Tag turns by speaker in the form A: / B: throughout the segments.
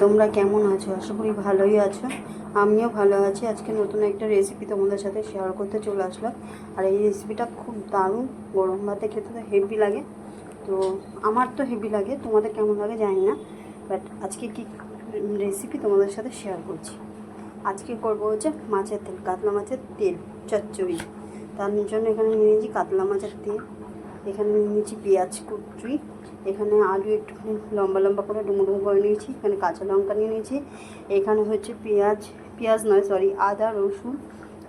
A: তোমরা কেমন আছো? আশা করি ভালোই আছো। আমিও ভালো আছি। আজকে নতুন একটা রেসিপি তোমাদের সাথে শেয়ার করতে চলে আসলাম। আর এই রেসিপিটা খুব দারুণ। গরম ভাতে খেতে তো হেভি লাগে। তো আমার তো হেভি লাগে। তোমাদের কেমন লাগে জানি না। বাট আজকে কি রেসিপি তোমাদের সাথে শেয়ার করছি। আজকে করব হচ্ছে মাছের তেল, কাতলা মাছের তেল, চচ্চড়ি। তার জন্য এখানে নিয়ে নিয়েছি কাতলা মাছের তেল। এখানে নিয়ে নিয়েছি পেঁয়াজ কুচি। এখানে আলু একটুখানি লম্বা লম্বা করে ডুমো ডুমো করে নিয়েছি, এখানে কাঁচা লঙ্কা নিয়ে নিয়েছি। এখানে হচ্ছে পেঁয়াজ পেঁয়াজ নয় সরি আদা, রসুন,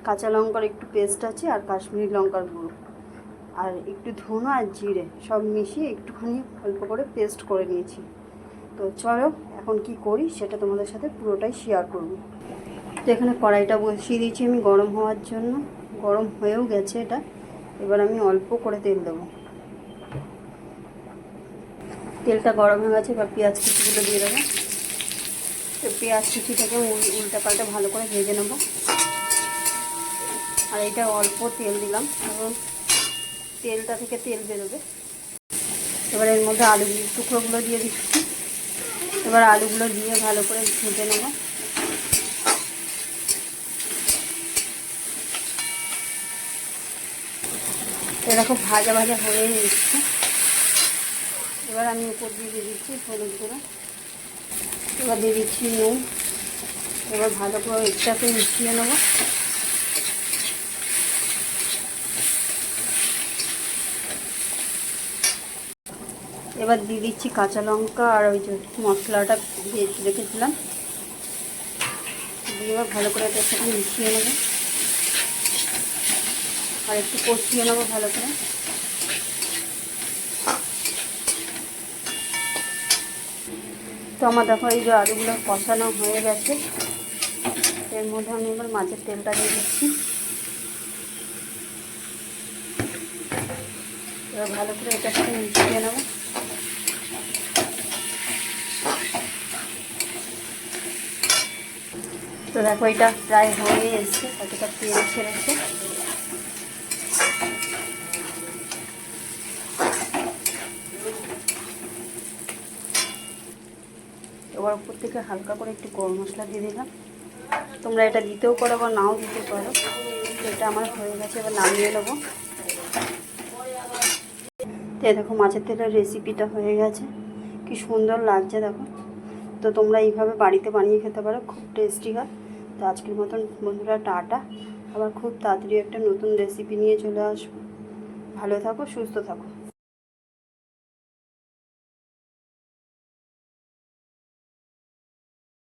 A: কাঁচা লঙ্কার একটু পেস্ট আছে আর কাশ্মীরি লঙ্কার গুঁড়ো। আর একটু ধুনো আর জিরে, সব মিশিয়ে একটুখানি অল্প করে পেস্ট করে নিয়েছি। তো চলো, এখন কি করি সেটা তোমাদের সাথে পুরোটাই শেয়ার করব। তো এখানে কড়াইটা বসিয়ে দিয়েছি আমি গরম হওয়ার জন্য। গরম হয়েও গেছে এটা। এবার আমি অল্প করে তেল দেবো। তেলটা গরম হয়ে গেছে, এবার পেঁয়াজ কুচিগুলো দিয়ে দেবো। তো পেঁয়াজ কুচিটাকে উল- উল্টা পাল্টা ভালো করে ভেজে নেব। আর এটা অল্প তেল দিলাম এবং তেলটা থেকে তেল বেরোবে। এবার এর মধ্যে আলু টুকরোগুলো দিয়ে দিচ্ছি। এবার আলুগুলো দিয়ে ভালো করে ভেজে নেব। খুব ভাজা ভাজা হয়ে এসছে। এবার আমি উপর দিয়ে দিয়ে দিচ্ছি হলুদ গুঁড়ো। এবার দিয়ে দিচ্ছি নুন। এবার ভালো করে একটাকে মিশিয়ে নেব। এবার দিয়ে দিচ্ছি কাঁচা লঙ্কা আর ওই যে মশলাটা ভেজে রেখেছিলাম। দিয়ে এবার ভালো করে সাথে মিশিয়ে নেব। আর একটু কষিয়ে নেব ভালো করে। তো আমার দেখো এই যে আলুগুলো কষানো হয়ে গেছে। এর মধ্যে আমি এবার মাছের তেলটা দিয়ে দিচ্ছি। এবার ভালো করে এটার সাথে মিশিয়ে নেব। তো দেখো এটা প্রায় হয়ে এসছে, কতটা তেল ছেড়েছে। এবার উপর থেকে হালকা করে একটু গরম মশলা দিয়ে দিলাম। তোমরা এটা দিতেও পারো বা নাও দিতে পারো। এটা আমার হয়ে গেছে, এবার নামিয়ে নেব। তো দেখো, মাছের তেলের রেসিপিটা হয়ে গেছে। কি সুন্দর লাগছে, দেখো। তো তোমরা এইভাবে বাড়িতে বানিয়ে খেতে পারো, খুব টেস্টি হয়। তো আজকের মতন বন্ধুরা, টাটা। আবার খুব তাড়াতাড়ি একটা নতুন রেসিপি নিয়ে চলে আসব। ভালো থাকো, সুস্থ থাকো।